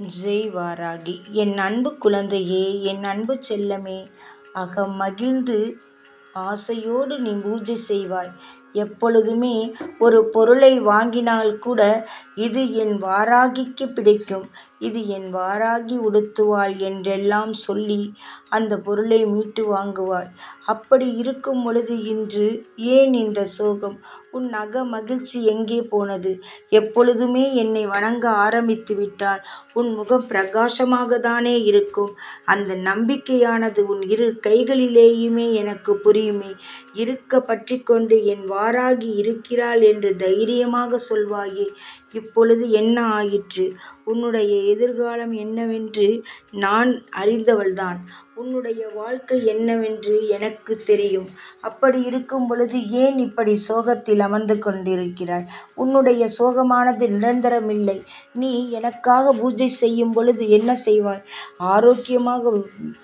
ஜெய் வாராகி என் அன்பு குழந்தையே என் அன்பு செல்லமே அகம் மகிழ்ந்து ஆசையோடு நீ பூஜை செய்வாய். எப்பொழுதுமே ஒரு பொருளை வாங்கினால் கூட இது என் வாராகிக்கு பிடிக்கும். இது என் வாராகி உடுத்துவாள் என்றெல்லாம் சொல்லி அந்த பொருளை மீட்டு வாங்குவாய். அப்படி இருக்கும் பொழுது இன்று ஏன் இந்த சோகம்? உன் அக மகிழ்ச்சி எங்கே போனது? எப்பொழுதுமே என்னை வணங்க ஆரம்பித்து விட்டால் உன் முகம் பிரகாசமாக தானே இருக்கும். அந்த நம்பிக்கையானது உன் இரு கைகளிலேயுமே எனக்கு புரியுமே. இருக்க பற்றி கொண்டு என் வாராகி இருக்கிறாள் என்று தைரியமாக சொல்வாயே. இப்பொழுது என்ன ஆயிற்று? உன்னுடைய எதிர்காலம் என்னவென்று நான் அறிந்தவள்தான். உன்னுடைய வாழ்க்கை என்னவென்று எனக்கு தெரியும். அப்படி இருக்கும் பொழுது ஏன் இப்படி சோகத்தில் அமர்ந்து கொண்டிருக்கிறாய்? உன்னுடைய சோகமானது நிரந்தரமில்லை. நீ எனக்காக பூஜை செய்யும் பொழுது என்ன செய்வாய்? ஆரோக்கியமாக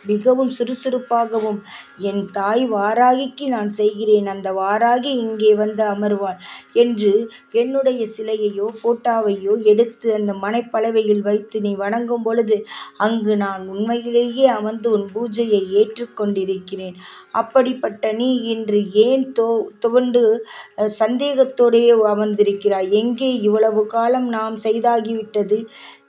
மிகவும் சுறுசுறுப்பாகவும் என் தாய் வாராகிக்கு நான் செய்கிறேன். அந்த வாராகி இங்கே வந்து அமர்வாள் என்று என்னுடைய சிலையையோ போட்டாவையோ எடுத்து அந்த மனைப்பலவையில் வைத்து நீ வணங்கும் பொழுது அங்கு நான் உண்மையிலேயே அமர்ந்து உன் பூஜையை ஏற்றுக்கொண்டிருக்கிறேன். அப்படிப்பட்ட நீ இன்று ஏன் தோ துவண்டு சந்தேகத்தோடையே அமர்ந்திருக்கிறாய்? எங்கே இவ்வளவு காலம் நாம் செய்தாகிவிட்டது?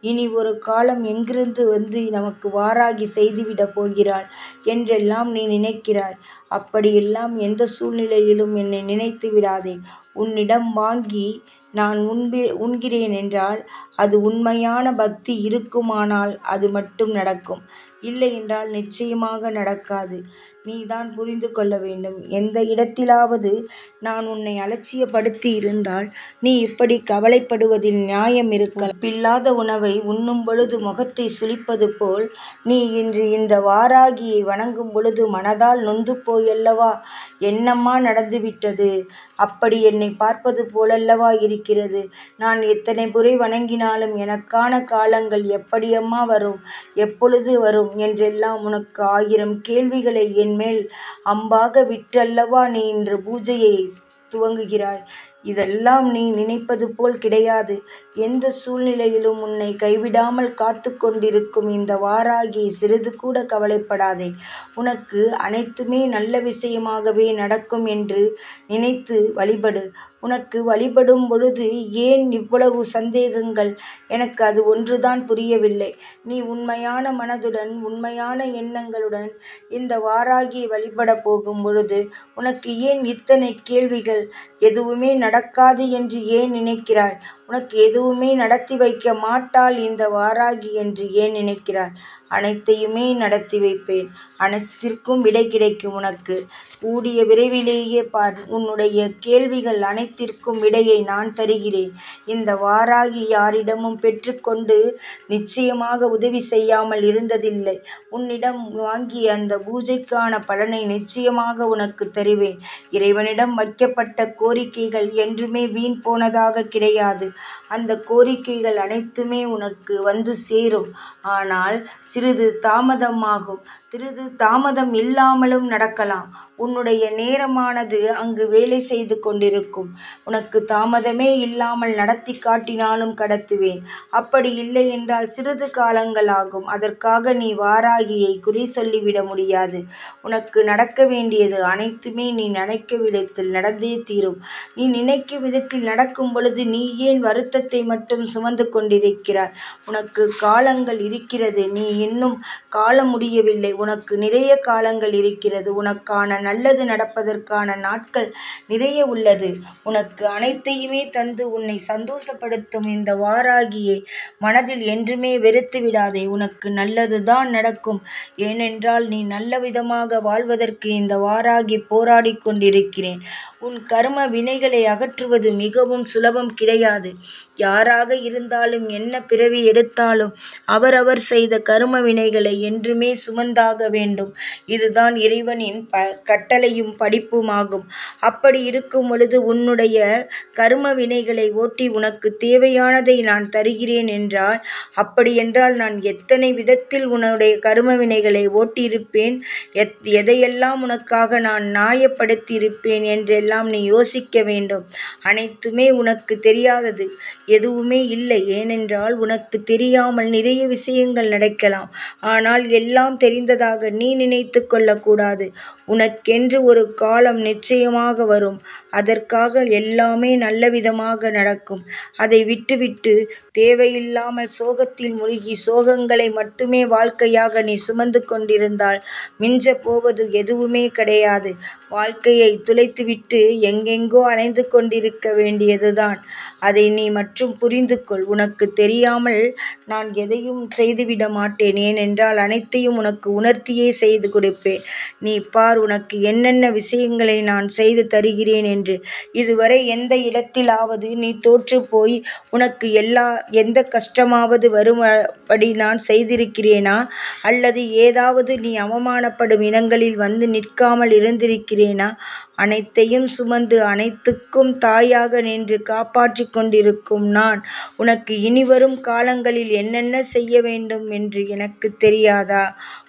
இனி ஒரு காலம் எங்கிருந்து வந்து நமக்கு வாராகி செய்துவிடப் போகிறாள் என்றெல்லாம் நீ நினைக்கிறாய். அப்படியெல்லாம் எந்த சூழ்நிலையிலும் என்னை நினைத்து விடாதே. உன்னிடம் வாங்கி நான் உண்பி உண்கிறேன் என்றால் அது உண்மையான பக்தி இருக்குமானால் அது மட்டும் நடக்கும். இல்லை என்றால் நிச்சயமாக நடக்காது. நீ தான் புரிந்து கொள்ள வேண்டும். எந்த இடத்திலாவது நான் உன்னை அலட்சியப்படுத்தி இருந்தால் நீ இப்படி கவலைப்படுவதில் நியாயம் இருக்க பில்லாத உணவை உண்ணும் பொழுது முகத்தை சுளிப்பது போல் நீ இன்று இந்த வாராகியை வணங்கும் பொழுது மனதால் நொந்து போயல்லவா? என்னம்மா நடந்துவிட்டது? அப்படி என்னை பார்ப்பது போலல்லவா இருக்கிறது? நான் எத்தனை புரை வணங்கினாலும் எனக்கான காலங்கள் எப்படியம்மா வரும்? எப்பொழுது வரும்? என்றெல்லாம் உனக்கு ஆயிரம் கேள்விகளை என் மேல் அம்பாக விட்டல்லவா நீ இன்று பூஜையை துவங்குகிறாய்? இதெல்லாம் நீ நினைப்பது போல் கிடையாது. எந்த சூழ்நிலையிலும் உன்னை கைவிடாமல் காத்து கொண்டிருக்கும் இந்த வாராகி சிறிது கூட கவலைப்படாதே. உனக்கு அனைத்துமே நல்ல விஷயமாகவே நடக்கும் என்று நினைத்து வழிபடு. உனக்கு வழிபடும் பொழுது ஏன் இவ்வளவு சந்தேகங்கள்? எனக்கு அது ஒன்றுதான் புரியவில்லை. நீ உண்மையான மனதுடன் உண்மையான எண்ணங்களுடன் இந்த வாராகியை வழிபட போகும் பொழுது உனக்கு ஏன் இத்தனை கேள்விகள்? எதுவுமே நடக்காது என்று ஏன் நினைக்கிறாய்? உனக்கு எதுவுமே நடத்தி வைக்க மாட்டாள் இந்த வாராகி என்று ஏன் நினைக்கிறாய் அனைத்தையுமே நடத்தி வைப்பேன். அனைத்திற்கும் விடை கிடைக்கும் உனக்கு. கூடிய விரைவிலேயே பார். உன்னுடைய கேள்விகள் அனைத்திற்கும் விடையை நான் தருகிறேன். இந்த வாராகி யாரிடமும் பெற்றுக்கொண்டு நிச்சயமாக உதவி செய்யாமல் இருந்ததில்லை. உன்னிடம் வாங்கிய அந்த பூஜைக்கான பலனை நிச்சயமாக உனக்கு தருவேன். இறைவனிடம் வைக்கப்பட்ட கோரிக்கைகள் என்றுமே வீண் போனதாக கிடையாது. அந்த கோரிக்கைகள் அனைத்துமே உனக்கு வந்து சேரும். ஆனால் சிறிது தாமதமாகும். சிறிது தாமதம் இல்லாமலும் நடக்கலாம். உன்னுடைய நேரமானது அங்கு வேலை செய்து கொண்டிருக்கும். உனக்கு தாமதமே இல்லாமல் நடத்தி காட்டினாலும் கடத்துவேன். அப்படி இல்லை என்றால் சிறிது காலங்கள் ஆகும் அதற்காக நீ வாராகியை குறி சொல்லிவிட முடியாது. உனக்கு நடக்க வேண்டியது அனைத்துமே நீ நினைக்க விதத்தில் நடந்தே தீரும். நீ நினைக்கும் விதத்தில் நடக்கும் பொழுது நீ ஏன் வருத்தத்தை மட்டும் சுமந்து கொண்டிருக்கிறாய்? உனக்கு காலங்கள் இருக்கிறது. நீ இன்னும் காலம் முடியவில்லை உனக்கு நிறைய காலங்கள் இருக்கிறது. உனக்கான நல்லது நடப்பதற்கான நாட்கள் நிறைய உள்ளது. உனக்கு அனைத்தையுமே தந்து உன்னை சந்தோஷப்படுத்தும் இந்த வாராகியை மனதில் என்றுமே வெறுத்து விடாதே. உனக்கு நல்லது தான் நடக்கும். ஏனென்றால் நீ நல்ல விதமாக வாழ்வதற்கு இந்த வாராகி போராடி கொண்டிருக்கிறேன். உன் கர்ம வினைகளை அகற்றுவது மிகவும் சுலபம் கிடையாது. யாராக இருந்தாலும் என்ன பிறவி எடுத்தாலும் அவரவர் செய்த கரும வினைகளை என்றுமே சுமந்தாக வேண்டும். இதுதான் இறைவனின் ப கட்டளையும் படிப்புமாகும். அப்படி இருக்கும் பொழுது உன்னுடைய கரும வினைகளை ஓட்டி உனக்கு தேவையானதை நான் தருகிறேன் என்றால் அப்படியென்றால் நான் எத்தனை விதத்தில் உன்னுடைய கரும வினைகளை ஓட்டியிருப்பேன்? எத் எதையெல்லாம் உனக்காக நான் நியாயப்படுத்தியிருப்பேன் என்றெல்லாம் நீ யோசிக்க வேண்டும். அனைத்துமே உனக்கு தெரியாதது. எதுவுமே இல்லை. ஏனென்றால் உனக்கு தெரியாமல் நிறைய விஷயங்கள் நடக்கலாம். ஆனால் எல்லாம் தெரிந்ததாக நீ நினைத்து கொள்ளக்கூடாது உனக்கென்று ஒரு காலம் நிச்சயமாக வரும். அதற்காக எல்லாமே நல்ல விதமாக நடக்கும். அதை விட்டுவிட்டு தேவையில்லாமல் சோகத்தில் மூழ்கி சோகங்களை மட்டுமே வாழ்க்கையாக நீ சுமந்து கொண்டிருந்தால் மிஞ்ச போவது எதுவுமே கிடையாது. வாழ்க்கையை துளைத்துவிட்டு எங்கெங்கோ அலைந்து கொண்டிருக்க வேண்டியதுதான். அதை நீ மற்றும் புரிந்து கொள். உனக்கு தெரியாமல் நான் எதையும் செய்துவிட மாட்டேன். ஏனென்றால் அனைத்தையும் உனக்கு உணர்த்தியே செய்து கொடுப்பேன். நீ பார் உனக்கு என்னென்ன விஷயங்களை நான் செய்து தருகிறேன் என்று. இதுவரை எந்த இடத்திலாவது நீ தோற்று போய் உனக்கு எல்லா எந்த கஷ்டமாவது வரும்படி நான் செய்திருக்கிறேனா? அல்லது ஏதாவது நீ அவமானப்படும் இனங்களில் வந்து நிற்காமல் இருந்திருக்கிறேனா? அனைத்தையும் சுமந்து அனைத்துக்கும் தாயாக நின்று காப்பாற்றி கொண்டிருக்கும் நான். உனக்கு இனிவரும் காலங்களில் என்னென்ன செய்ய வேண்டும் என்று எனக்கு தெரியாதா?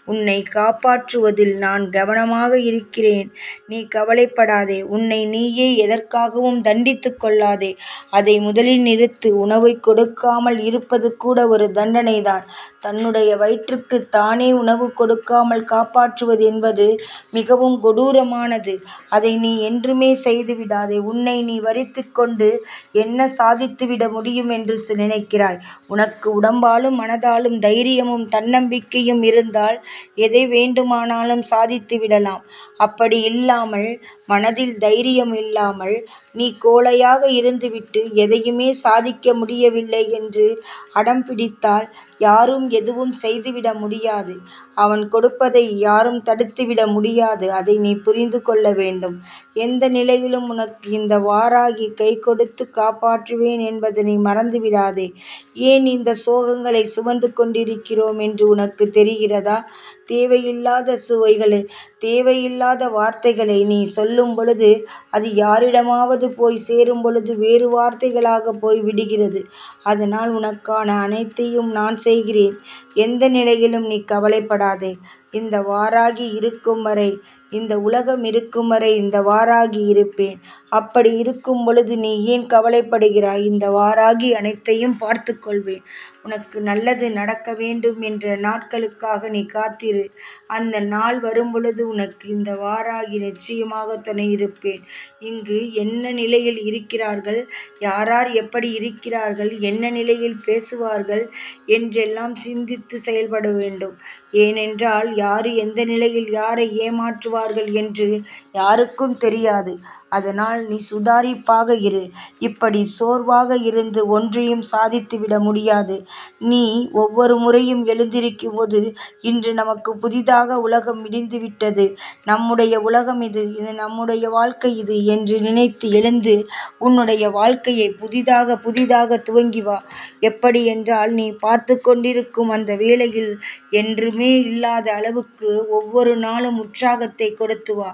உன்னை காப்பாற்றுவதில் நான் கவனமாக இருக்கிறேன். நீ கவலைப்படாதே. உன்னை நீயே எதற்காகவும் தண்டித்து கொள்ளாதே. அதை முதலில் நிறுத்து. உணவை கொடுக்காமல் இருப்பது கூட ஒரு தண்டனைதான். தன்னுடைய வயிற்றுக்கு தானே உணவு கொடுக்காமல் காப்பாற்றுவது என்பது மிகவும் கொடூரமானது. அதை நீ என்றுமே செய்துவிடாதே. உன்னை நீ வரித்து கொண்டு என்ன சாதித்துவிட முடியும் என்று நினைக்கிறாய். உனக்கு உடம்பாலும் மனதாலும் தைரியமும் தன்னம்பிக்கையும் இருந்தால் எதை வேண்டுமானாலும் சாதித்து விடலாம். அப்படி இல்லாமல் மனதில் தைரியம் இல்லாமல் நீ கோழையாக இருந்துவிட்டு எதையுமே சாதிக்க முடியவில்லை என்று அடம் பிடித்தால் யாரும் எதுவும் செய்துவிட முடியாது. அவன் கொடுப்பதை யாரும் தடுத்துவிட முடியாது. அதை நீ புரிந்து கொள்ள வேண்டும். எந்த நிலையிலும் உனக்கு இந்த வாராகி கை கொடுத்து காப்பாற்றுவேன் என்பதனை மறந்துவிடாதே. ஏன் இந்த சோகங்களை சுமந்து கொண்டிருக்கிறோம் என்று உனக்கு தெரிகிறதா? தேவையில்லாத சுவைகளை தேவையில்லாத வார்த்தைகளை நீ சொல்லும் பொழுது அது யாரிடமாவது போய் சேரும் பொழுது வேறு வார்த்தைகளாக போய் விடுகிறது. அதனால் உனக்கான அனைத்தையும் நான் செய்கிறேன். எந்த நிலையிலும் நீ கவலைப்படாதே. இந்த வாராகி இருக்கும் வரை இந்த உலகம் இருக்கும் வரை இந்த வாராகி இருப்பேன். அப்படி இருக்கும் பொழுது நீ ஏன் கவலைப்படுகிறாய்? இந்த வாராகி அனைத்தையும் பார்த்து கொள்வேன். உனக்கு நல்லது நடக்க வேண்டும் என்ற நாட்களுக்காக நீ காத்திரு. அந்த நாள் வரும் பொழுது உனக்கு இந்த வாராகி நிச்சயமாக துணை இருப்பேன். இங்கு என்ன நிலையில் இருக்கிறார்கள்? யாரார் எப்படி இருக்கிறார்கள்? என்ன நிலையில் பேசுவார்கள்? என்றெல்லாம் சிந்தித்து செயல்பட வேண்டும். ஏனென்றால் யார் எந்த நிலையில் யாரை ஏமாற்றுவார்கள் என்று யாருக்கும் தெரியாது. அதனால் நீ சுதாரிப்பாக இரு. இப்படி சோர்வாக இருந்து ஒன்றையும் சாதித்துவிட முடியாது. நீ ஒவ்வொரு முறையும் எழுந்திருக்கும் போது இன்று நமக்கு புதிதாக உலகம் விடிந்துவிட்டது நம்முடைய உலகம் இது இது நம்முடைய வாழ்க்கை இது என்று நினைத்து எழுந்து உன்னுடைய வாழ்க்கையை புதிதாக புதிதாக துவங்கி வா. எப்படி என்றால் நீ பார்த்து கொண்டிருக்கும் அந்த வேளையில் என்றுமே இல்லாத அளவுக்கு ஒவ்வொரு நாளும் உற்சாகத்தை கொடுத்து வா.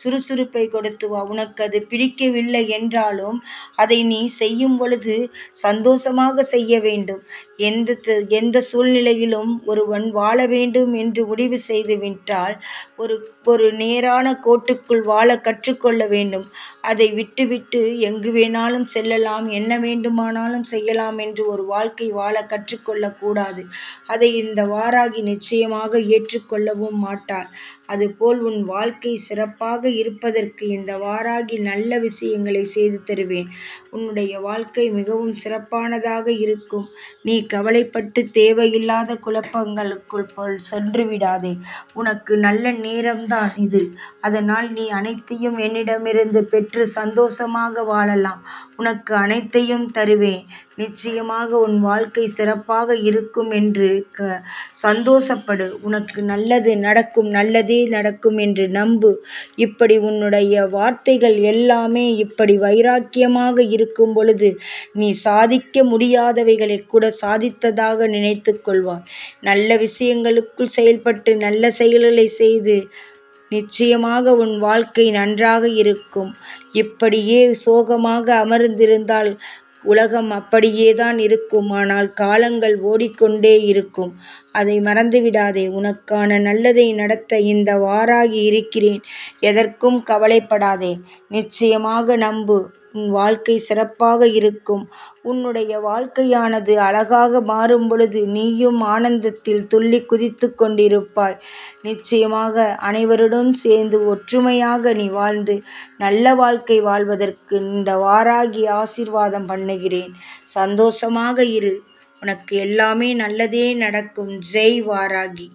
சுறுசுறுப்பை கொடுத்து வா உனக்கு அது பிடிக்கவில்லை என்றாலும் அதை நீ செய்யும் பொழுது சந்தோஷமாக செய்ய வேண்டும். எந்த எந்த சூழ்நிலையிலும் ஒருவன் வாழ வேண்டும் என்று முடிவு செய்து விட்டால் ஒரு ஒரு நேரான கோட்டுக்குள் வாழ கற்றுக்கொள்ள வேண்டும். அதை விட்டுவிட்டு எங்கு வேணாலும் செல்லலாம் என்ன வேண்டுமானாலும் செய்யலாம் என்று ஒரு வாழ்க்கை வாழ கற்றுக்கொள்ளக்கூடாது அதை இந்த வாராகி நிச்சயமாக ஏற்றுக்கொள்ளவும் மாட்டான். அதுபோல் உன் வாழ்க்கை சிறப்பாக இருப்பதற்கு இந்த வாராகி நல்ல விஷயங்களை செய்து தருவேன். உன்னுடைய வாழ்க்கை மிகவும் சிறப்பானதாக இருக்கும். நீ கவலைப்பட்டு தேவையில்லாத குழப்பங்களுக்குள் போல் சென்று விடாதே. உனக்கு நல்ல நேரம்தான் இது. அதனால் நீ அனைத்தையும் என்னிடமிருந்து பெற்று சந்தோஷமாக வாழலாம். உனக்கு அனைத்தையும் தருவேன். நிச்சயமாக உன் வாழ்க்கை சிறப்பாக இருக்கும் என்று க சந்தோஷப்படு. உனக்கு நல்லது நடக்கும் நல்லதே நடக்கும் என்று நம்பு. இப்படி உன்னுடைய வார்த்தைகள் எல்லாமே இப்படி வைராக்கியமாக இருக்கும் பொழுது நீ சாதிக்க முடியாதவைகளை கூட சாதித்ததாக நினைத்து கொள்வாய். நல்ல விஷயங்களுக்குள் செயல்பட்டு நல்ல செயல்களை செய்து நிச்சயமாக உன் வாழ்க்கை நன்றாக இருக்கும். இப்படியே சோகமாக அமர்ந்திருந்தால் உலகம் அப்படியே தான் இருக்கும். ஆனால் காலங்கள் ஓடிக்கொண்டே இருக்கும். அதை மறந்துவிடாதே. உனக்கான நல்லதை நடத்த இந்த வாராகி இருக்கிறேன். எதற்கும் கவலைப்படாதே. நிச்சயமாக நம்பு. உன் வாழ்க்கை சிறப்பாக இருக்கும். உன்னுடைய வாழ்க்கையானது அழகாக மாறும் பொழுது நீயும் ஆனந்தத்தில் துள்ளி குதித்து கொண்டிருப்பாய். நிச்சயமாக அனைவருடன் சேர்ந்து ஒற்றுமையாக நீ வாழ்ந்து நல்ல வாழ்க்கை வாழ்வதற்கு இந்த வாராகி ஆசீர்வாதம் பண்ணுகிறேன். சந்தோஷமாக இரு. உனக்கு எல்லாமே நல்லதே நடக்கும். ஜெய் வாராகி.